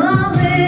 my.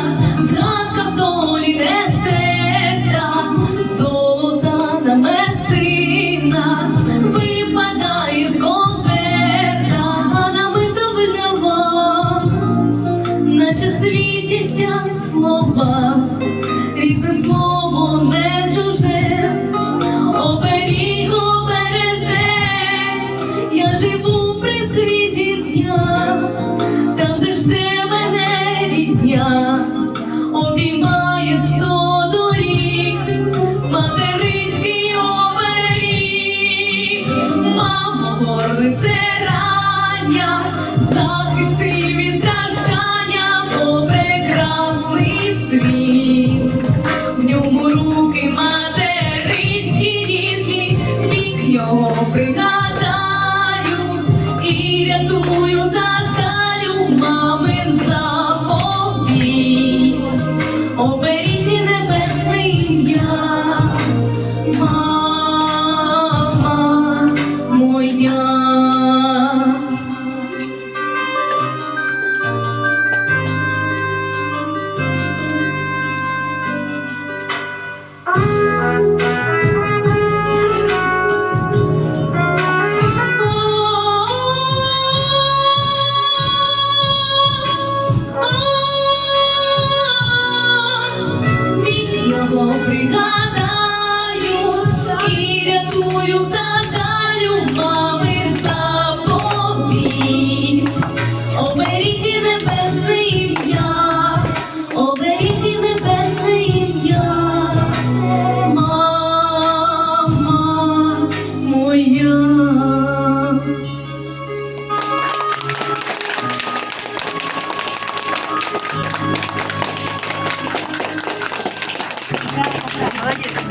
світяться слова, comprender. Молодец.